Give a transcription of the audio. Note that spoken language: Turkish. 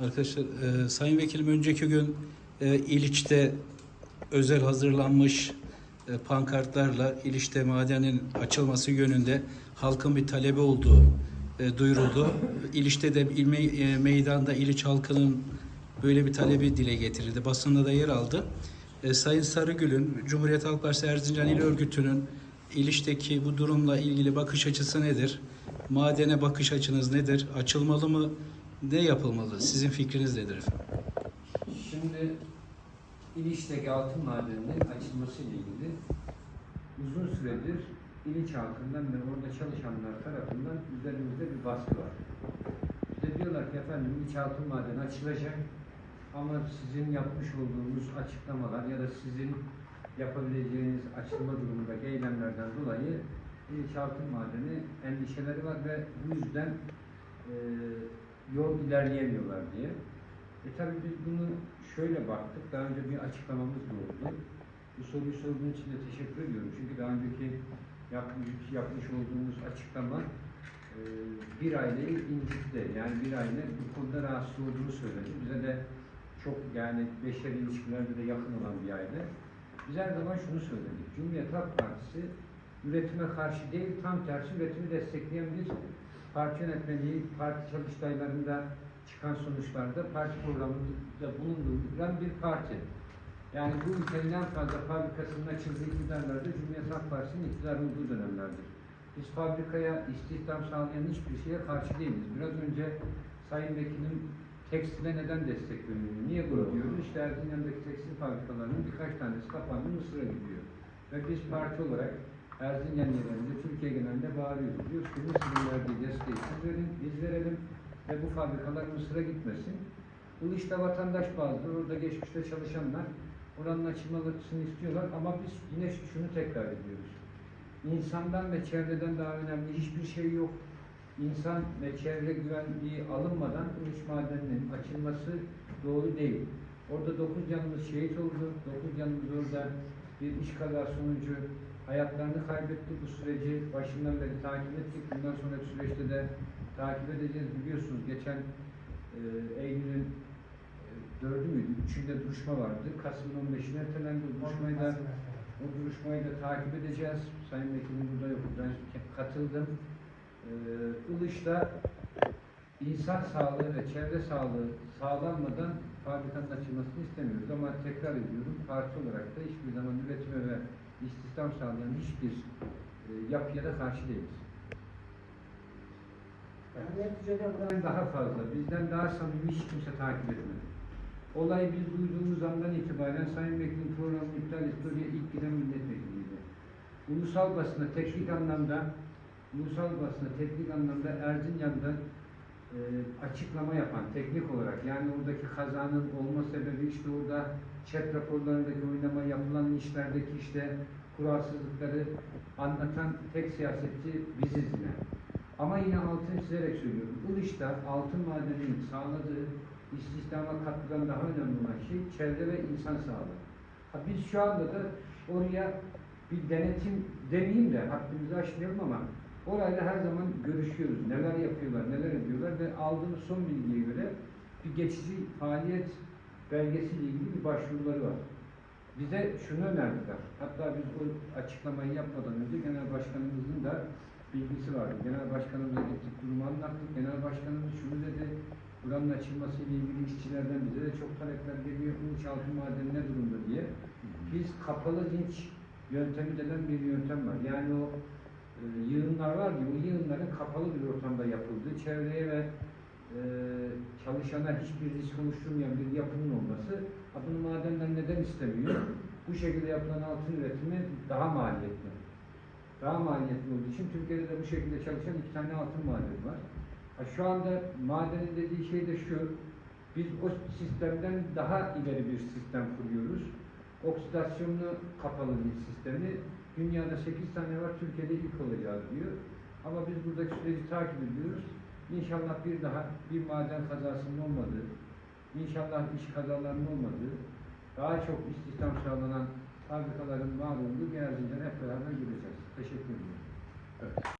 Arkadaşlar, e, Sayın Vekilim önceki gün e, İliç'te özel hazırlanmış e, pankartlarla İliç'te madenin açılması yönünde halkın bir talebi olduğu e, duyuruldu. İliç'te de il me- e, meydanda İliç halkının böyle bir talebi dile getirildi. Basında da yer aldı. E, Sayın Sarıgül'ün Cumhuriyet Halk Partisi Erzincan İl Örgütü'nün İliç'teki bu durumla ilgili bakış açısı nedir? Madene bakış açınız nedir? Açılmalı mı? Ne yapılmalı? Sizin fikriniz nedir efendim? Şimdi İliç'teki altın madeninin açılması ile ilgili uzun süredir İliç halkından ve orada çalışanlar tarafından üzerimizde bir baskı var. Bize diyorlar ki efendim İliç altın madeni açılacak ama sizin yapmış olduğunuz açıklamalar ya da sizin yapabileceğiniz açılma durumundaki eylemlerden dolayı İliç altın madeni endişeleri var ve bu yüzden e, yol ilerleyemiyorlar diye. E tabii biz bunu şöyle baktık. Daha önce bir açıklamamız da oldu. Bu soruyu sorduğun için de teşekkür ediyorum. Çünkü daha önceki yapmış, yapmış olduğumuz açıklama e, bir aileyi incitti. Yani bir aile bu konuda rahatsız olduğunu söyledi. Bize de çok yani beşer ilişkilerde de yakın olan bir aile. Biz her zaman şunu söyledik. Cumhuriyet Halk Partisi üretime karşı değil, tam tersi üretimi destekleyen bir parti yönetmeliği, parti çalıştaylarında çıkan sonuçlarda parti programında bulunduran bir parti. Yani bu ülkenin en fazla fabrikasının açıldığı iktidarlarda Cumhuriyet Halk Partisi'nin iktidar olduğu dönemlerdir. Biz fabrikaya istihdam sağlayan hiçbir şeye karşı değiliz. Biraz önce Sayın Vekilim tekstile neden destek veriyor? Niye bunu diyoruz? İşte Erzincan'daki tekstil fabrikalarının birkaç tanesi kapandı, Mısır'a gidiyor. Ve biz parti olarak Erzincan yerinde, Türkiye genelinde bağırıyoruz. Diyoruz ki Mısır'ın verdiği desteği siz verin, biz verelim ve bu fabrikalar Mısır'a gitmesin. Bu işte vatandaş bazıları, orada geçmişte çalışanlar oranın açılmasını istiyorlar ama biz yine şunu tekrar ediyoruz. İnsandan ve çevreden daha önemli hiçbir şey yok. İnsan ve çevre güvenliği alınmadan iş madeninin açılması doğru değil. Orada 9 canımız şehit oldu. 9 canımız orada bir iş kazası sonucu hayatlarını kaybetti. Bu süreci başından beri takip ettik. Bundan sonraki süreçte de takip edeceğiz. Biliyorsunuz geçen e, Eylül'ün e, dördü müydü? Üçünde duruşma vardı. Kasım'ın 15'ine ertelendi. Duruşmayı da o duruşmayı da takip edeceğiz. Sayın Vekilim burada yok. Ben katıldım. Ee, Ilıç'ta insan sağlığı ve çevre sağlığı sağlanmadan fabrikanın açılmasını istemiyoruz. Ama tekrar ediyorum, parti olarak da hiçbir zaman üretime ve istihdam sağlayan hiçbir e, yapıya da karşı değiliz. Bizden daha fazla, bizden daha samimi hiç kimse takip etmedi. Olayı biz duyduğumuz andan itibaren Sayın Vekilim programını iptal etti, oraya ilk giden milletvekiliydi. Ulusal basına teknik anlamda, ulusal basına teknik anlamda Erzincan'da e, açıklama yapan teknik olarak yani oradaki kazanın olma sebebi işte orada chat raporlarındaki oynama yapılan işlerdeki işte kuralsızlıkları anlatan tek siyasetçi biziz yine. Ama yine altını çizerek söylüyorum. Bu işte altın madeninin sağladığı istihdama katkıdan daha önemli olan şey çevre ve insan sağlığı. Ha biz şu anda da oraya bir denetim demeyeyim de hakkımızı aşmayalım ama orayla her zaman görüşüyoruz. Neler yapıyorlar, neler ediyorlar ve aldığımız son bilgiye göre bir geçici faaliyet belgesiyle ilgili bir başvuruları var. Bize şunu önerdiler. Hatta biz o açıklamayı yapmadan önce genel başkanımızın da bilgisi vardı. Genel başkanımıza gittik, durumu anlattık. Genel başkanımız şunu dedi, buranın açılması ile ilgili işçilerden bize de çok talepler geliyor. Uluç altın madeni ne durumda diye. Biz kapalı linç yöntemi denen bir yöntem var. Yani o e, yığınlar var ya, o yığınların kapalı bir ortamda yapıldığı, çevreye ve e, çalışana hiçbir risk oluşturmayan bir yapının olması, bunu madenler neden istemiyor? Bu şekilde yapılan altın üretimi daha maliyetli. Daha maliyetli olduğu için Türkiye'de de bu şekilde çalışan iki tane altın madeni var. Ha, şu anda madenin dediği şey de şu, biz o sistemden daha ileri bir sistem kuruyoruz. Oksidasyonlu kapalı bir sistemi. Dünyada 8 tane var, Türkiye'de ilk olacağız diyor. Ama biz buradaki süreci takip ediyoruz. İnşallah bir daha bir maden kazasının olmadığı, inşallah iş kazalarının olmadığı, daha çok istihdam sağlanan fabrikaların var olduğu bir Erzincan'ı hep beraber göreceğiz. Teşekkür ederim.